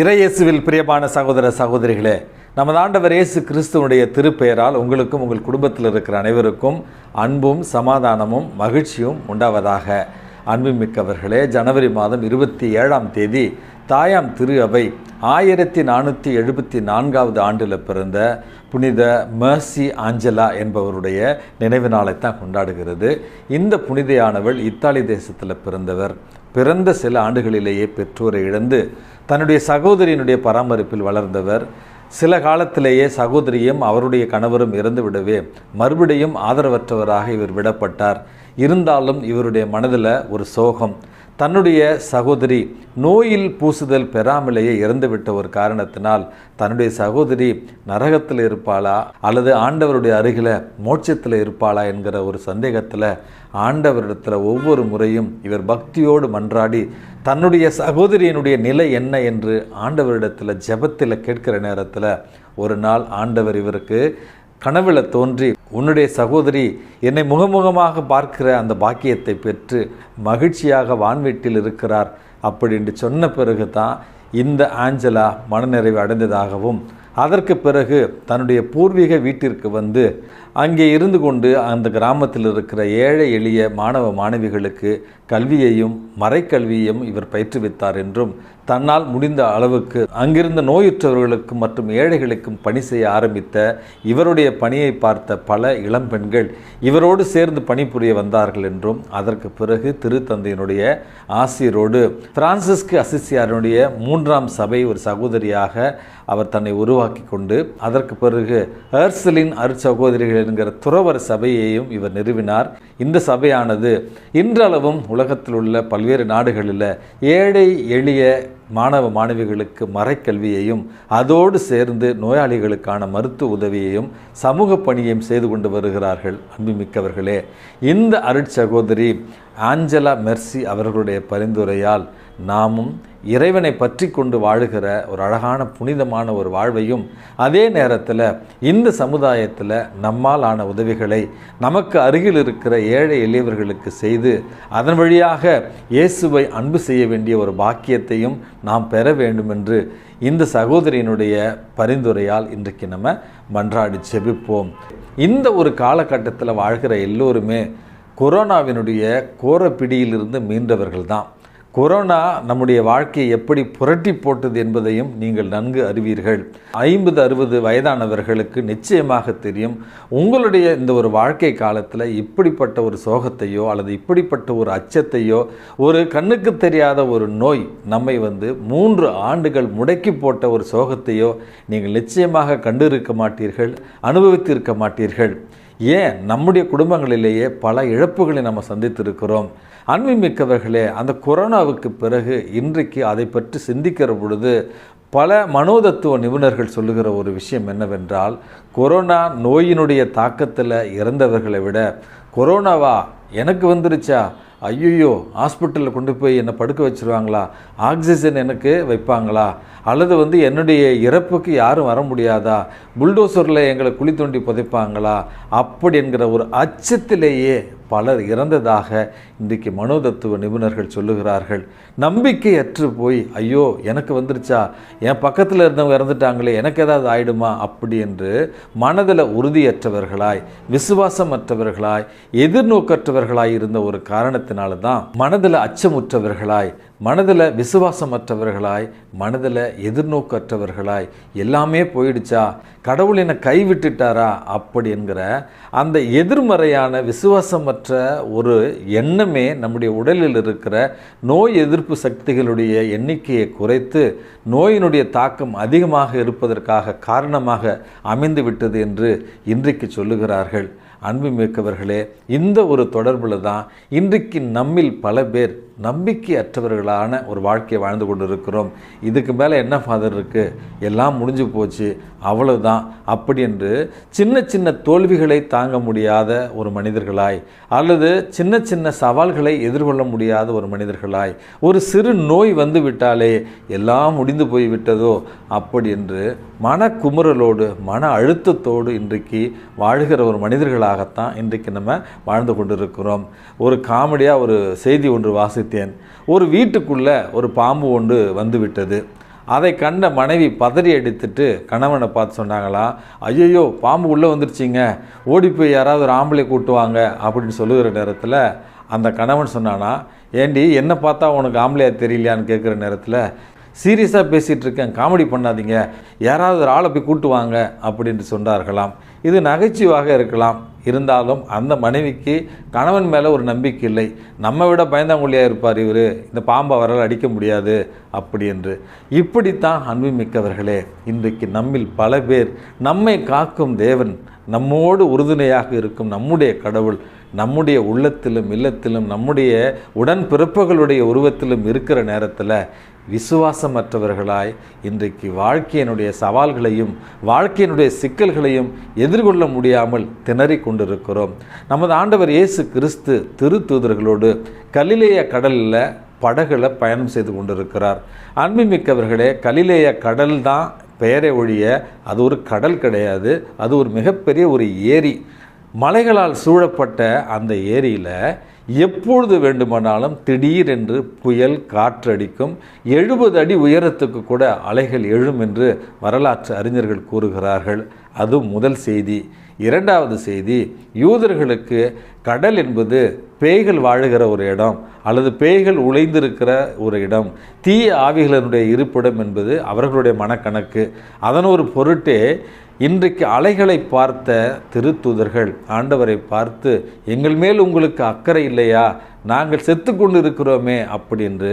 இறையேசுவில் பிரியமான சகோதர சகோதரிகளே நமது ஆண்டவர் இயேசு கிறிஸ்துவனுடைய திருப்பெயரால் உங்களுக்கும் உங்கள் குடும்பத்தில் இருக்கிற அனைவருக்கும் அன்பும் சமாதானமும் மகிழ்ச்சியும் உண்டாவதாக. அன்புமிக்கவர்களே ஜனவரி மாதம் இருபத்தி ஏழாம் தேதி தாயாம் திரு அவை ஆயிரத்தி நானூற்றி எழுபத்தி நான்காவது ஆண்டில் பிறந்த புனித மர்சி ஆஞ்சலா என்பவருடைய நினைவு நாளைத்தான் கொண்டாடுகிறது. இந்த புனிதையானவள் இத்தாலி தேசத்தில் பிறந்தவர். பிறந்த சில ஆண்டுகளிலேயே பெற்றோரை இழந்து தன்னுடைய சகோதரியினுடைய பராமரிப்பில் வளர்ந்தவர். சில காலத்திலேயே சகோதரியும் அவருடைய கணவரும் இறந்துவிடவே மறுபடியும் ஆதரவற்றவராக இவர் விடப்பட்டார். இருந்தாலும் இவருடைய மனதில் ஒரு சோகம் தன்னுடைய சகோதரி நோயில் பூசுதல் பெறாமலேயே இறந்துவிட்ட ஒரு காரணத்தினால் தன்னுடைய சகோதரி நரகத்தில் இருப்பாளா அல்லது ஆண்டவருடைய அருகில் மோட்சத்தில் இருப்பாளா என்கிற ஒரு சந்தேகத்தில் ஆண்டவரிடத்தில் ஒவ்வொரு முறையும் இவர் பக்தியோடு மன்றாடி தன்னுடைய சகோதரியினுடைய நிலை என்ன என்று ஆண்டவரிடத்தில் ஜெபத்தில் கேட்கிற நேரத்தில் ஒரு நாள் ஆண்டவர் இவருக்கு கனவுல தோன்றி உன்னுடைய சகோதரி என்னை முகமுகமாக பார்க்கிற அந்த பாக்கியத்தை பெற்று மகிழ்ச்சியாக வான்வீட்டில் இருக்கிறார் அப்படின்னு சொன்ன பிறகு தான் இந்த ஆஞ்சலா மனநிறைவு அடைந்ததாகவும் அதற்கு பிறகு தன்னுடைய பூர்வீக வீட்டிற்கு வந்து அங்கே இருந்து கொண்டு அந்த கிராமத்தில் இருக்கிற ஏழை எளிய மாணவ மாணவிகளுக்கு கல்வியையும் மறைக்கல்வியையும் இவர் பயிற்றுவித்தார் என்றும் தன்னால் முடிந்த அளவுக்கு அங்கிருந்த நோயுற்றவர்களுக்கும் மற்றும் ஏழைகளுக்கும் பணி செய்ய ஆரம்பித்த இவருடைய பணியை பார்த்த பல இளம்பெண்கள் இவரோடு சேர்ந்து பணிபுரிய வந்தார்கள் என்றும் அதற்கு பிறகு திருத்தந்தையினுடைய ஆசிரியரோடு பிரான்சிஸ்கு அசிசியாருடைய மூன்றாம் சபை ஒரு சகோதரியாக அவர் தன்னை உருவாக்கி கொண்டு அதற்கு பிறகு ஹர்சலின் அருச்சகோதரிகள் என்கிற துறவர சபையையும் இவர் நிறுவினார். இந்த சபையானது இன்றளவும் உலகத்தில் உள்ள பல்வேறு நாடுகளில் ஏழை எளிய மாணவ மாணவிகளுக்கு மறைக்கல்வியையும் அதோடு சேர்ந்து நோயாளிகளுக்கான மருத்துவ உதவியையும் சமூக பணியையும் செய்து கொண்டு வருகிறார்கள் அன்புமிக்கவர்களே. இந்த அருட்சகோதரி ஆஞ்சலா மெர்சி அவர்களுடைய பரிந்துரையால் நாமும் இறைவனை பற்றி கொண்டு வாழுகிற ஒரு அழகான புனிதமான ஒரு வாழ்வையும் அதே நேரத்தில் இந்த சமுதாயத்தில் நம்மால் ஆன உதவிகளை நமக்கு அருகில் இருக்கிற ஏழை எளியவர்களுக்கு செய்து அதன் வழியாக இயேசுவை அன்பு செய்ய வேண்டிய ஒரு பாக்கியத்தையும் நாம் பெற வேண்டும் என்று இந்த சகோதரியினுடைய பரிந்துரையால் இன்றைக்கு நம்ம மன்றாடி செபிப்போம் இந்த ஒரு காலகட்டத்தில் வாழ்கிற எல்லோருமே கொரோனாவினுடைய கோரப்பிடியிலிருந்து மீண்டவர்கள் தான் கொரோனா நம்முடைய வாழ்க்கையை எப்படி புரட்டி போட்டது என்பதையும் நீங்கள் நன்கு அறிவீர்கள். ஐம்பது அறுபது வயதானவர்களுக்கு நிச்சயமாக தெரியும் உங்களுடைய இந்த ஒரு வாழ்க்கை காலத்தில் இப்படிப்பட்ட ஒரு சோகத்தையோ அல்லது இப்படிப்பட்ட ஒரு அச்சத்தையோ ஒரு கண்ணுக்கு தெரியாத ஒரு நோய் நம்மை வந்து மூன்று ஆண்டுகள் முடக்கி போட்ட ஒரு சோகத்தையோ நீங்கள் நிச்சயமாக கண்டிருக்க மாட்டீர்கள் அனுபவித்திருக்க மாட்டீர்கள். ஏன் நம்முடைய குடும்பங்களிலேயே பல இழப்புகளை நம்ம சந்தித்திருக்கிறோம்? அன்புமிக்கவர்களே அந்த கொரோனாவுக்கு பிறகு இன்றைக்கு அதை பற்றி சிந்திக்கிற பொழுது பல மனோதத்துவ நிபுணர்கள் சொல்லுகிற ஒரு விஷயம் என்னவென்றால் கொரோனா நோயினுடைய தாக்கத்தில் இறந்தவர்களை விட கொரோனாவா? எனக்கு வந்துருச்சா? ஐயோ ஹாஸ்பிட்டலில் கொண்டு போய் என்னை படுக்க வச்சுருவாங்களா? ஆக்சிஜன் எனக்கு வைப்பாங்களா? அல்லது வந்து என்னுடைய இறப்புக்கு யாரும் வர முடியாதா? புல்டோசரில் எங்களை குழி தோண்டி புதைப்பாங்களா? அப்படி என்கிற ஒரு அச்சத்திலேயே பலர் இறந்ததாக இன்றைக்கு மனோதத்துவ நிபுணர்கள் சொல்லுகிறார்கள். நம்பிக்கையற்று போய் ஐயோ எனக்கு வந்துருச்சா? என் பக்கத்தில் இருந்தவங்க இறந்துட்டாங்களே எனக்கு ஏதாவது ஆயிடுமா? அப்படி என்று மனதில் உறுதியற்றவர்களாய் விசுவாசமற்றவர்களாய் எதிர்நோக்கற்றவர்களாய் இருந்த ஒரு காரணத்தினால தான் மனதில் அச்சமுற்றவர்களாய் மனதில் விசுவாசமற்றவர்களாய் மனதில் எதிர்நோக்கற்றவர்களாய் எல்லாமே போயிடுச்சா? கடவுள் என்னை கைவிட்டுட்டாரா? அப்படி என்கிற அந்த எதிர்மறையான விசுவாசமற்ற ஒரு எண்ணமே நம்முடைய உடலில் இருக்கிற நோய் எதிர்ப்பு சக்திகளுடைய எண்ணிக்கையை குறைத்து நோயினுடைய தாக்கம் அதிகமாக இருப்பதற்காக காரணமாக அமைந்து விட்டது என்று இன்றைக்கு சொல்லுகிறார்கள். அன்புமிக்கவர்களே இந்த ஒரு தொடர்பில் தான் இன்றைக்கு நம்மில் பல பேர் நம்பிக்கையற்றவர்களான ஒரு வாழ்க்கையை வாழ்ந்து கொண்டு இருக்கிறோம் இதுக்கு மேலே என்ன ஃபாதர் இருக்குது எல்லாம் முடிஞ்சு போச்சு. அவ்வளவுதான். அப்படி என்று சின்ன சின்ன தோல்விகளை தாங்க முடியாத ஒரு மனிதர்களாய் அல்லது சின்ன சின்ன சவால்களை எதிர்கொள்ள முடியாத ஒரு மனிதர்களாய் ஒரு சிறு நோய் வந்து விட்டாலே எல்லாம் முடிந்து போய் விட்டதோ? அப்படி என்று மனக்குமுறலோடு மன அழுத்தத்தோடு இன்றைக்கு வாழ்கிற ஒரு மனிதர்களாகத்தான் இன்றைக்கு நம்ம வாழ்ந்து கொண்டிருக்கிறோம். ஒரு காமெடியாக ஒரு செய்தி ஒன்று வாசித்தேன். ஒரு வீட்டுக்குள்ளே ஒரு பாம்பு ஒன்று வந்து விட்டது. அதை கண்ட மனைவி பதறி அடித்துட்டு கணவனை பார்த்து சொன்னாங்களா ஐயோ பாம்பு உள்ளே வந்துருச்சிங்க. ஓடி போய் யாராவது ஒரு ஆம்பளை கூட்டுவாங்க அப்படின்னு சொல்லுகிற நேரத்தில் அந்த கணவன் சொன்னானா ஏண்டி என்ன பார்த்தா உனக்கு ஆம்பளையா தெரியலையான்னு கேட்குற நேரத்தில் சீரியஸாக பேசிகிட்டு இருக்கேன் காமெடி பண்ணாதீங்க. யாராவது ஒரு ஆளை போய் கூட்டுவாங்க அப்படின்ட்டு சொன்னார்களாம். இது நகைச்சுவாக இருக்கலாம். இருந்தாலும் அந்த மனைவிக்கு கணவன் மேலே ஒரு நம்பிக்கை இல்லை. நம்ம விட பயந்தாங்குழியாக இருப்பார் இவர்? இந்த பாம்பை அவரால் அடிக்க முடியாது அப்படி என்று. இப்படித்தான் அன்பு மிக்கவர்களே இன்றைக்கு நம்மில் பல பேர் நம்மை காக்கும் தேவன் நம்மோடு உறுதுணையாக இருக்கும் நம்முடைய கடவுள் நம்முடைய உள்ளத்திலும் இல்லத்திலும் நம்முடைய உடன்பிறப்புகளுடைய உருவத்திலும் இருக்கிற நேரத்தில் விசுவாசமற்றவர்களாய் இன்றைக்கு வாழ்க்கையினுடைய சவால்களையும் வாழ்க்கையினுடைய சிக்கல்களையும் எதிர்கொள்ள முடியாமல் திணறிக் கொண்டிருக்கிறோம். நமது ஆண்டவர் இயேசு கிறிஸ்து திருத்தூதர்களோடு கலிலேய கடலில் படகுல பயணம் செய்து கொண்டிருக்கிறார். அன்புமிக்கவர்களே கலிலேய கடல் தான் பெயரை ஒழிய அது ஒரு கடல் கிடையாது. அது ஒரு மிகப்பெரிய ஒரு ஏரி. மலைகளால் சூழப்பட்ட அந்த ஏரியில் எப்பொழுது வேண்டுமானாலும் திடீரென்று புயல் காற்றடிக்கும் எழுபது அடி உயரத்துக்கு கூட அலைகள் எழும் என்று வரலாற்று அறிஞர்கள் கூறுகிறார்கள். அது முதல் செய்தி. இரண்டாவது செய்தி யூதர்களுக்கு கடல் என்பது பேய்கள் வாழுகிற ஒரு இடம் அல்லது பேய்கள் உழைந்திருக்கிற ஒரு இடம். தீய ஆவிகளினுடைய இருப்பிடம் என்பது அவர்களுடைய மனக்கணக்கு. அதன் ஒரு பொருட்டே இன்றைக்கு அலைகளை பார்த்த திருத்தூதர்கள் ஆண்டவரை பார்த்து எங்கள் மேல் உங்களுக்கு அக்கறை இல்லையா? நாங்கள் செத்து கொண்டு இருக்கிறோமே அப்படி என்று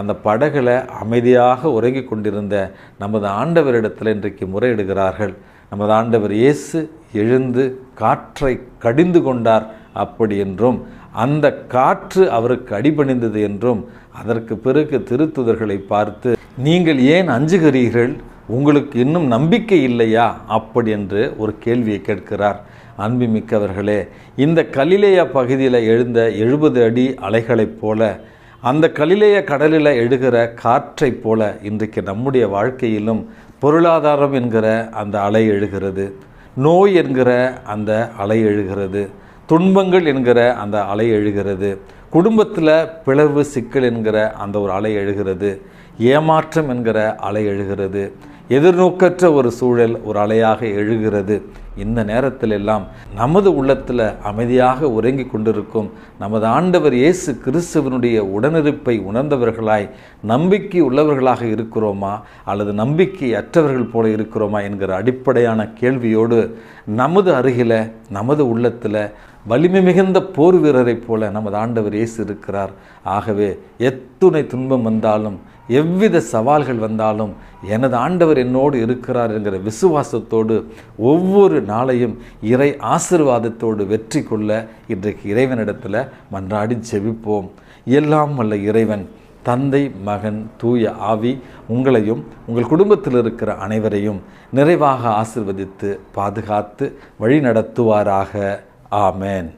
அந்த படகுல அமைதியாக உறங்கி கொண்டிருந்த நமது ஆண்டவரிடத்தில் இன்றைக்கு முறையிடுகிறார்கள். நமது ஆண்டவர் இயேசு எழுந்து காற்றை கடிந்து கொண்டார் அப்படி என்றும் அந்த காற்று அவருக்கு அடிபணிந்தது என்றும் அதற்கு பிறகு திருத்துதர்களை பார்த்து நீங்கள் ஏன் அஞ்சுகிறீர்கள்? உங்களுக்கு இன்னும் நம்பிக்கை இல்லையா? அப்படி என்று ஒரு கேள்வியை கேட்கிறார். அன்புமிக்கவர்களே இந்த கலிலேய பகுதியில் எழுந்த எழுபது அடி அலைகளைப் போல அந்த கலிலேய கடலில் எழுகிற காற்றைப் போல இன்றைக்கு நம்முடைய வாழ்க்கையிலும் பொருளாதாரம் என்கிற அந்த அலை எழுகிறது. நோய் என்கிற அந்த அலை எழுகிறது. துன்பங்கள் என்கிற அந்த அலை எழுகிறது. குடும்பத்தில் பிளவு சிக்கல் என்கிற அந்த ஒரு அலை எழுகிறது. ஏமாற்றம் என்கிற அலை எழுகிறது. எதிர்நோக்கற்ற ஒரு சூழல் ஒரு அலையாக எழுகிறது. இந்த நேரத்தில் எல்லாம் நமது உள்ளத்தில் அமைதியாக உறங்கி கொண்டிருக்கும் நமது ஆண்டவர் இயேசு கிறிஸ்துவனுடைய உடனிருப்பை உணர்ந்தவர்களாய் நம்பிக்கை உள்ளவர்களாக இருக்கிறோமா? அல்லது நம்பிக்கை அற்றவர்கள் போல இருக்கிறோமா? என்கிற அடிப்படையான கேள்வியோடு நமது அருகில் நமது உள்ளத்தில் வலிமை மிகுந்த போர் வீரரைப் போல நமது ஆண்டவர் இயேசு இருக்கிறார். ஆகவே எத்துணை துன்பம் வந்தாலும் எவ்வித சவால்கள் வந்தாலும் எனது ஆண்டவர் என்னோடு இருக்கிறார் என்கிற விசுவாசத்தோடு ஒவ்வொரு நாளையும் இறை ஆசிர்வாதத்தோடு வெற்றி கொள்ள இன்றைக்கு இறைவனிடத்தில் மன்றாடி செவிப்போம் எல்லாம் வல்ல இறைவன் தந்தை மகன் தூய ஆவி உங்களையும் உங்கள் குடும்பத்தில் இருக்கிற அனைவரையும் நிறைவாக ஆசிர்வதித்து பாதுகாத்து வழி நடத்துவாராக ஆமேன்.